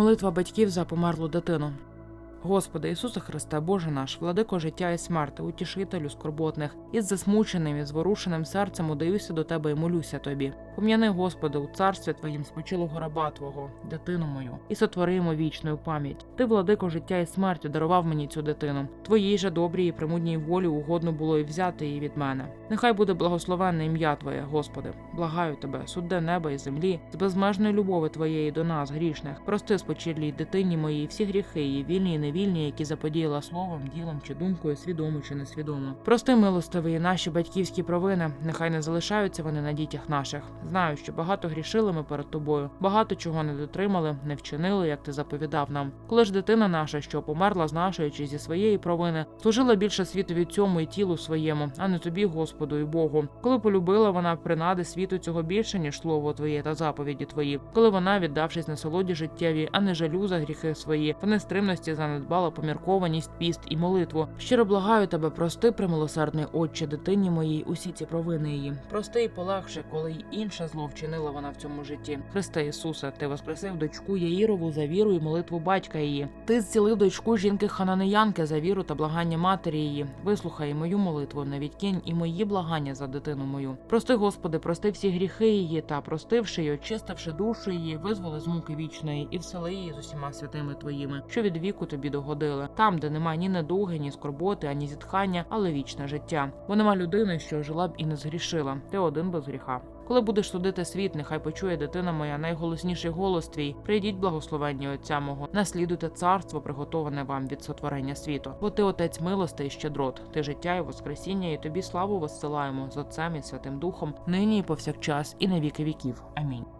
Молитва батьків за померлу дитину. Господи Ісусе Христе, Боже наш, владико життя і смерти, утішителю скорботних, із засмученим і зворушеним серцем удаюся до Тебе і молюся Тобі. Пом'яни, Господи, у царстві Твоїм спочилого раба Твого, дитину мою, і сотвори йому вічну пам'ять. Ти, владико життя і смерті, дарував мені цю дитину. Твоїй же добрій і премудній волі угодно було і взяти її від мене. Нехай буде благословенне ім'я Твоє, Господи. Благаю Тебе, судде неба і землі, з безмежної любови Твоєї до нас, грішних. Прости спочилій дитині моїй всі гріхи її, вільні і невільні, які заподіяла словом, ділом чи думкою, свідомо чи несвідомо. Прости, милостивий, наші батьківські провини, нехай не залишаються вони на дітях наших. Знаю, що багато грішили ми перед тобою, багато чого не дотримали, не вчинили, як ти заповідав нам. Коли ж дитина наша, що померла з нашої чи зі своєї провини, служила більше світові цьому і тілу своєму, а не тобі, Господу і Богу. Коли полюбила вона принади світу цього більше, ніж слово твоє та заповіді твої, коли вона, віддавшись насолоді життєві, а не жалю за гріхи свої, в нестримності занедбала поміркованість, піст і молитву. Щиро благаю тебе, прости, примилосердний Отче, дитині моїй, усі ці провини її. Прости і полегше, коли й інше зло вчинила вона в цьому житті. Христе Ісусе, ти воскресив дочку Яїрову за віру і молитву батька її. Ти зцілив дочку жінки Хананеянки за віру та благання матері її. Вислухай мою молитву, не відкинь і мої благання за дитину мою. Прости, Господи, прости всі гріхи її та простивши й очистивши душу її, визволи з муки вічної і всели її з усіма святими твоїми, що від віку тобі догодили, там, де нема ні недуги, ні скорботи, ані зітхання, але вічне життя. Бо нема людини, що жила б і не згрішила. Ти один без гріха. Коли будеш судити світ, нехай почує дитина моя найголосніший голос твій. Прийдіть благословенні Отця мого, наслідуйте царство, приготоване вам від сотворення світу. Бо ти отець милости і щедрот, ти життя і воскресіння, і тобі славу воссилаємо з Отцем і Святим Духом, нині і повсякчас, і на віки віків. Амінь.